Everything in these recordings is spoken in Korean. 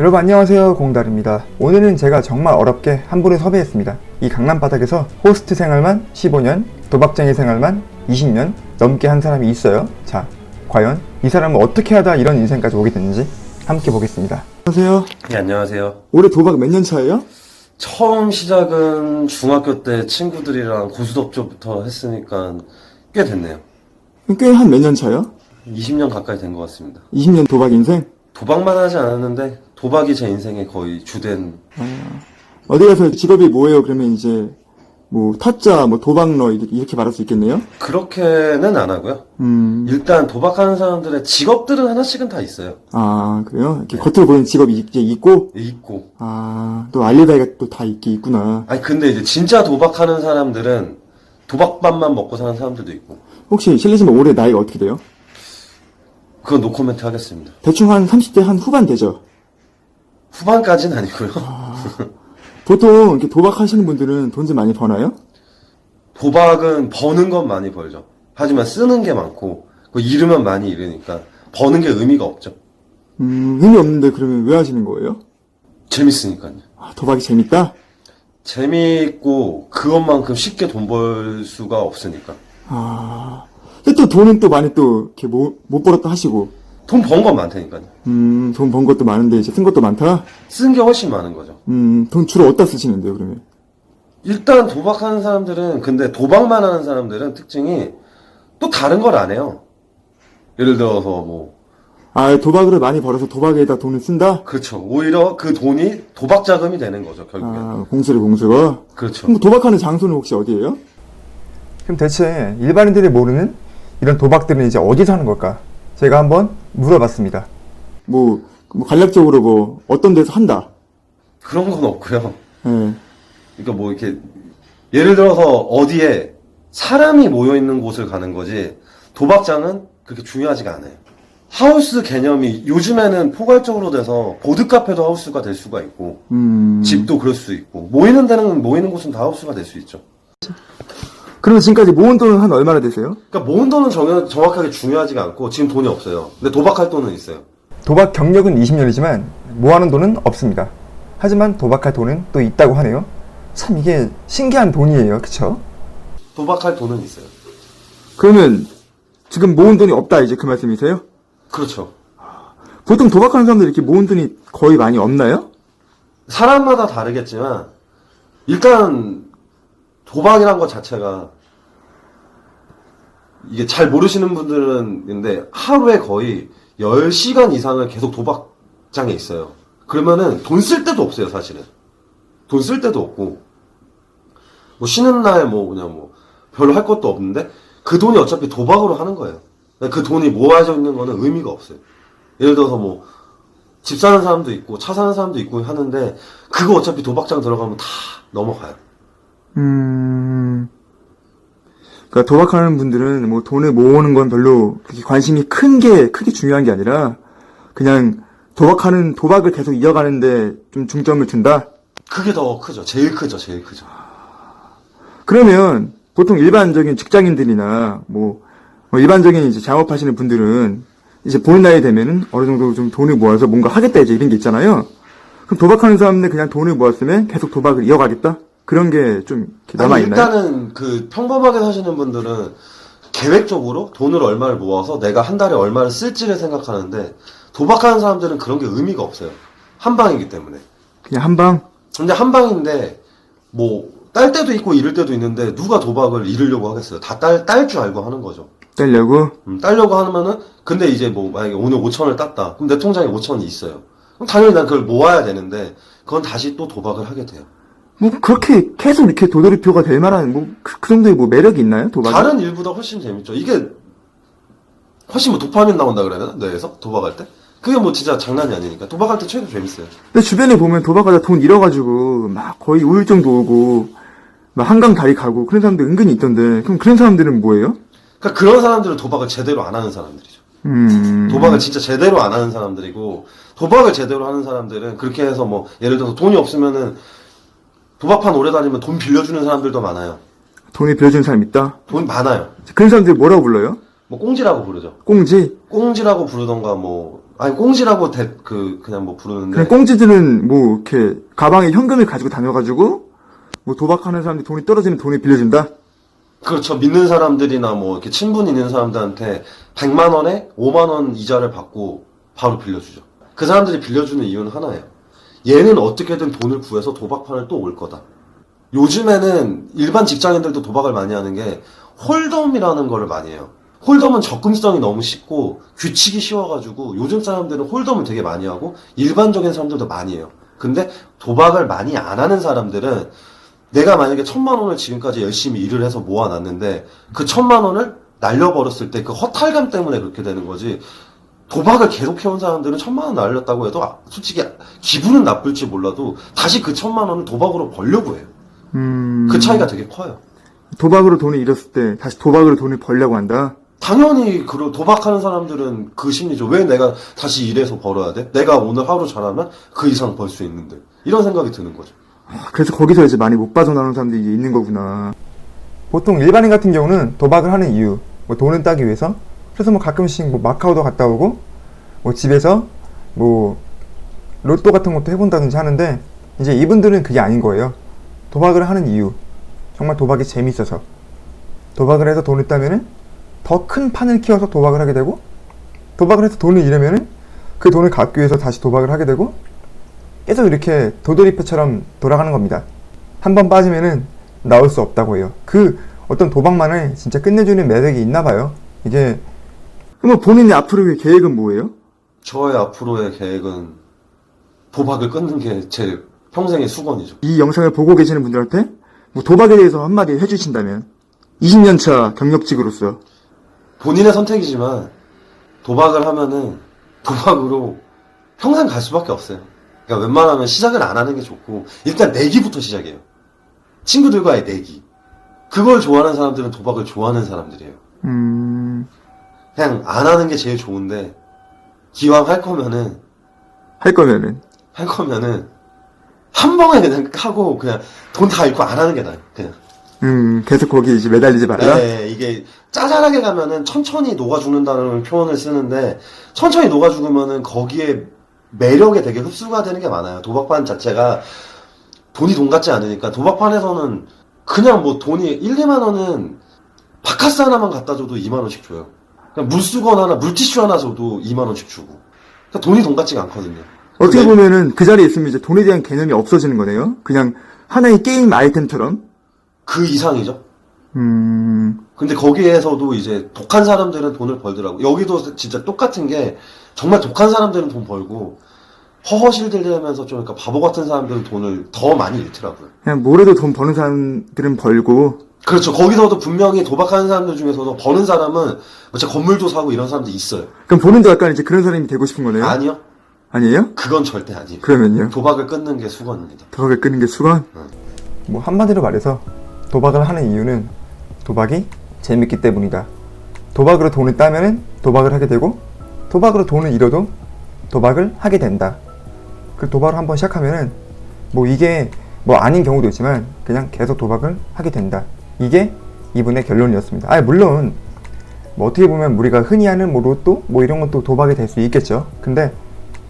여러분 안녕하세요 공달입니다 오늘은 제가 정말 어렵게 한 분을 섭외했습니다 이 강남 바닥에서 호스트 생활만 15년 도박쟁이 생활만 20년 넘게 한 사람이 있어요 자 과연 이 사람은 어떻게 하다 이런 인생까지 오게 됐는지 함께 보겠습니다 안녕하세요 네, 안녕하세요. 올해 도박 몇 년 차예요? 처음 시작은 중학교 때 친구들이랑 고수덥조부터 했으니까 꽤 됐네요. 꽤 한 몇 년 차요? 20년 가까이 된 것 같습니다. 20년 도박 인생? 도박만 하지 않았는데 도박이 제 인생의 거의 주된 어디 가서 직업이 뭐예요 그러면 이제 뭐 타짜 뭐 도박러 이렇게, 이렇게 말할 수 있겠네요 그렇게는 안 하고요. 음... 일단 도박하는 사람들의 직업들은 하나씩은 다 있어요. 아 그래요? 이렇게 겉으로 보이는 직업이 이제 있고 있고. 아, 또 알리바이가 또 다 있게 있구나. 아니 근데 이제 진짜 도박하는 사람들은 도박밥만 먹고 사는 사람들도 있고. 혹시 실례지만 올해 나이가 어떻게 돼요? 그건 노코멘트 하겠습니다. 대충 한 30대 한 후반 되죠? 후반까지는 아니고요. 보통 이렇게 도박하시는 분들은 돈 좀 많이 버나요? 도박은 버는 건 많이 벌죠. 하지만 쓰는 게 많고 그 잃으면 많이 잃으니까 버는 게 의미가 없죠. 음, 의미 없는데 그러면 왜 하시는 거예요? 재밌으니까요. 아, 도박이 재밌다? 재미있고 그것만큼 쉽게 돈 벌 수가 없으니까. 아, 근데 또 돈은 또 많이 또 이렇게 못, 못 벌었다 하시고, 돈 번 건 많다니까요. 음, 돈 번 것도 많은데 이제 쓴 것도 많다? 쓴 게 훨씬 많은 거죠. 음, 돈 주로 어디다 쓰시는데요, 그러면? 일단 도박하는 사람들은 근데 도박만 하는 사람들은 특징이 또 다른 걸 안 해요. 예를 들어서 뭐 아, 도박으로 많이 벌어서 도박에다 돈을 쓴다? 그렇죠. 오히려 그 돈이 도박 자금이 되는 거죠 결국엔. 아, 공수를 공수가? 그렇죠. 그럼 도박하는 장소는 혹시 어디예요? 그럼 대체 일반인들이 모르는 이런 도박들은 이제 어디서 하는 걸까? 제가 한번 물어봤습니다. 뭐, 뭐 간략적으로 뭐 어떤 데서 한다. 그런 건 없고요. 예. 그러니까 뭐 이렇게 예를 들어서 어디에 사람이 모여 있는 곳을 가는 거지 도박장은 그렇게 중요하지가 않아요. 하우스 개념이 요즘에는 포괄적으로 돼서 보드 카페도 하우스가 될 수가 있고 음. 집도 그럴 수 있고 모이는 데는 모이는 곳은 다 하우스가 될 수 있죠. 그러면 지금까지 모은 돈은 한 얼마나 되세요? 그러니까 모은 돈은 정, 정확하게 중요하지가 않고 지금 돈이 없어요. 근데 도박할 돈은 있어요. 도박 경력은 20년이지만 모아놓은 돈은 없습니다. 하지만 도박할 돈은 또 있다고 하네요. 참 이게 신기한 돈이에요. 그쵸? 도박할 돈은 있어요. 그러면 지금 모은 돈이 없다 이제 그 말씀이세요? 그렇죠. 보통 도박하는 사람들 이렇게 모은 돈이 거의 많이 없나요? 사람마다 다르겠지만 일단 도박이란 것 자체가 이게 잘 모르시는 분들은 근데 하루에 거의 10시간 이상을 계속 도박장에 있어요. 그러면은 돈 쓸 데도 없어요, 사실은. 돈 쓸 데도 없고 뭐 쉬는 날 뭐 그냥 뭐 별로 할 것도 없는데 그 돈이 어차피 도박으로 하는 거예요. 그 돈이 모아져 있는 거는 의미가 없어요. 예를 들어서 뭐 집 사는 사람도 있고 차 사는 사람도 있고 하는데 그거 어차피 도박장 들어가면 다 넘어가요. 음. 그러니까 도박하는 분들은 뭐 돈을 모으는 건 별로 그렇게 관심이 큰 게 크게 중요한 게 아니라 그냥 도박하는 도박을 계속 이어가는데 좀 중점을 둔다. 그게 더 크죠. 제일 크죠. 제일 크죠. 그러면 보통 일반적인 직장인들이나 뭐, 뭐 일반적인 이제 작업하시는 분들은 이제 보는 나이 되면은 어느 정도 좀 돈을 모아서 뭔가 하겠다 이제 이런 게 있잖아요. 그럼 도박하는 사람들 그냥 돈을 모았으면 계속 도박을 이어가겠다? 그런 게 좀 남아 아니, 있나요? 일단은 그 평범하게 사시는 분들은 계획적으로 돈을 얼마를 모아서 내가 한 달에 얼마를 쓸지를 생각하는데 도박하는 사람들은 그런 게 의미가 없어요. 한 방이기 때문에. 그냥 한 방? 근데 한 방인데 뭐 딸 때도 있고 잃을 때도 있는데 누가 도박을 잃으려고 하겠어요. 다 딸 딸 줄 알고 하는 거죠. 떼려고? 음, 따려고 하면은 근데 이제 뭐 만약에 오늘 5천을 땄다. 그럼 내 통장에 5천이 있어요. 그럼 당연히 난 그걸 모아야 되는데 그건 다시 또 도박을 하게 돼요. 뭐 그렇게 계속 이렇게 도돌이표가 될 만한 뭐 그 정도의 뭐 매력이 있나요? 도박이? 다른 일보다 훨씬 재밌죠. 이게 훨씬 뭐 도파민 나온다 그래야 되나? 뇌에서 도박할 때? 그게 뭐 진짜 장난이 아니니까 도박할 때 최고 재밌어요. 근데 주변에 보면 도박하다 돈 잃어가지고 막 거의 우울증도 오고 막 한강 다리 가고 그런 사람들 은근히 있던데 그럼 그런 사람들은 뭐예요? 그러니까 그런 사람들은 도박을 제대로 안 하는 사람들이죠. 음. 도박을 진짜 제대로 안 하는 사람들이고 도박을 제대로 하는 사람들은 그렇게 해서 뭐 예를 들어서 돈이 없으면은 도박판 오래 다니면 돈 빌려주는 사람들도 많아요. 돈이 빌려주는 사람 있다? 돈 많아요. 그런 사람들 뭐라고 불러요? 뭐 꽁지라고 부르죠. 꽁지? 꽁지라고 부르던가 뭐 아니 꽁지라고 대, 그 그냥 뭐 부르는데 그냥 꽁지들은 뭐 이렇게 가방에 현금을 가지고 다녀가지고 뭐 도박하는 사람들이 돈이 떨어지면 돈을 빌려준다. 그렇죠. 믿는 사람들이나 뭐 이렇게 친분 있는 사람들한테 100만 원에 5만 원 이자를 받고 바로 빌려주죠. 그 사람들이 빌려주는 이유는 하나예요. 얘는 어떻게든 돈을 구해서 도박판을 또 올 거다. 요즘에는 일반 직장인들도 도박을 많이 하는 게 홀덤이라는 거를 많이 해요. 홀덤은 접근성이 너무 쉽고 규칙이 쉬워가지고 요즘 사람들은 홀덤을 되게 많이 하고 일반적인 사람들도 많이 해요. 근데 도박을 많이 안 하는 사람들은 내가 만약에 천만 원을 지금까지 열심히 일을 해서 모아놨는데 그 천만 원을 날려버렸을 때 그 허탈감 때문에 그렇게 되는 거지. 도박을 계속 해온 사람들은 천만 원 날렸다고 해도 아, 솔직히 기분은 나쁠지 몰라도 다시 그 천만 원을 도박으로 벌려고 해요. 음. 그 차이가 되게 커요. 도박으로 돈을 잃었을 때 다시 도박으로 돈을 벌려고 한다. 당연히 그 도박하는 사람들은 그 심리죠. 왜 내가 다시 일해서 벌어야 돼? 내가 오늘 하루 잘하면 그 이상 벌 수 있는데. 이런 생각이 드는 거죠. 아, 그래서 거기서 이제 많이 못 빠져나오는 사람들이 있는 거구나. 보통 일반인 같은 경우는 도박을 하는 이유, 뭐 돈을 따기 위해서, 그래서 뭐 가끔씩 뭐 마카오도 갔다 오고, 뭐 집에서 뭐 로또 같은 것도 해본다든지 하는데, 이제 이분들은 그게 아닌 거예요. 도박을 하는 이유, 정말 도박이 재밌어서. 도박을 해서 돈을 따면은 더 큰 판을 키워서 도박을 하게 되고, 도박을 해서 돈을 잃으면은 그 돈을 갚기 위해서 다시 도박을 하게 되고, 계속 이렇게 도돌이표처럼 돌아가는 겁니다. 한 번 빠지면은 나올 수 없다고 해요. 그 어떤 도박만을 진짜 끝내주는 매력이 있나 봐요. 이게 그럼 본인의 앞으로의 계획은 뭐예요? 저의 앞으로의 계획은 도박을 끊는 게 제 평생의 수건이죠. 이 영상을 보고 계시는 분들한테 뭐 도박에 대해서 한마디 해주신다면 20년 차 경력직으로서 본인의 선택이지만 도박을 하면은 도박으로 평생 갈 수밖에 없어요. 그러니까 웬만하면 시작을 안 하는 게 좋고 일단 내기부터 시작해요. 친구들과의 내기. 그걸 좋아하는 사람들은 도박을 좋아하는 사람들이에요. 음, 그냥 안 하는 게 제일 좋은데 기왕 할 거면은 할 거면은 할 거면은 한 번에 그냥 하고 그냥 돈 다 잃고 안 하는 게 나아요. 그냥. 음, 계속 거기 이제 매달리지 말라. 네, 이게 짜잘하게 가면은 천천히 녹아 죽는다는 표현을 쓰는데 천천히 녹아 죽으면은 거기에 매력에 되게 흡수가 되는 게 많아요. 도박판 자체가 돈이 돈 같지 않으니까 도박판에서는 그냥 뭐 돈이 1, 2만 원은 바카스 하나만 갖다 줘도 2만 원씩 줘요. 그냥 물수건 하나, 물티슈 하나 줘도 2만 원씩 주고. 그러니까 돈이 돈 같지가 않거든요. 어떻게 보면은 그 자리에 있으면 이제 돈에 대한 개념이 없어지는 거네요. 그냥 하나의 게임 아이템처럼. 그 이상이죠. 음, 근데 거기에서도 이제 독한 사람들은 돈을 벌더라고. 여기도 진짜 똑같은 게 정말 독한 사람들은 돈 벌고 허허실들면서 좀 그러니까 바보 같은 사람들은 돈을 더 많이 잃더라고요. 그냥 뭐래도 돈 버는 사람들은 벌고 그렇죠. 거기서도 분명히 도박하는 사람들 중에서도 버는 사람은 뭐 진짜 건물도 사고 이런 사람도 있어요. 그럼 본인도 약간 이제 그런 사람이 되고 싶은 거네요. 아니요. 아니에요? 그건 절대 아니에요. 그러면요. 도박을 끊는 게 수건입니다. 도박을 끄는 게 수건? 응. 뭐 한마디로 말해서 도박을 하는 이유는 도박이 재밌기 때문이다. 도박으로 돈을 따면은 도박을 하게 되고 도박으로 돈을 잃어도 도박을 하게 된다. 그 도박을 한번 시작하면은 뭐 이게 뭐 아닌 경우도 있지만 그냥 계속 도박을 하게 된다. 이게 이분의 결론이었습니다. 아 물론 뭐 어떻게 보면 우리가 흔히 하는 뭐 로또 뭐 이런 것도 도박이 될 수 있겠죠. 근데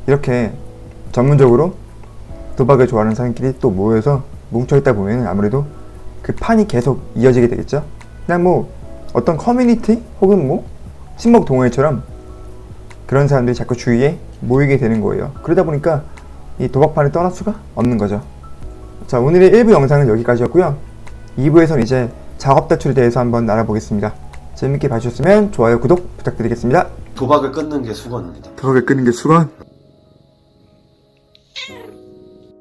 이렇게 전문적으로 도박을 좋아하는 사람끼리 또 모여서 뭉쳐 있다 보면 아무래도 그 판이 계속 이어지게 되겠죠. 그냥 뭐 어떤 커뮤니티 혹은 뭐 친목 동호회처럼 그런 사람들이 자꾸 주위에 모이게 되는 거예요. 그러다 보니까 이 도박판을 떠날 수가 없는 거죠. 자, 오늘의 1부 영상은 여기까지였고요. 2부에서는 이제 작업 대출에 대해서 한번 알아보겠습니다. 재밌게 봐주셨으면 좋아요, 구독 부탁드리겠습니다. 도박을 끊는 게 수건입니다. 도박을 끄는 게 수건?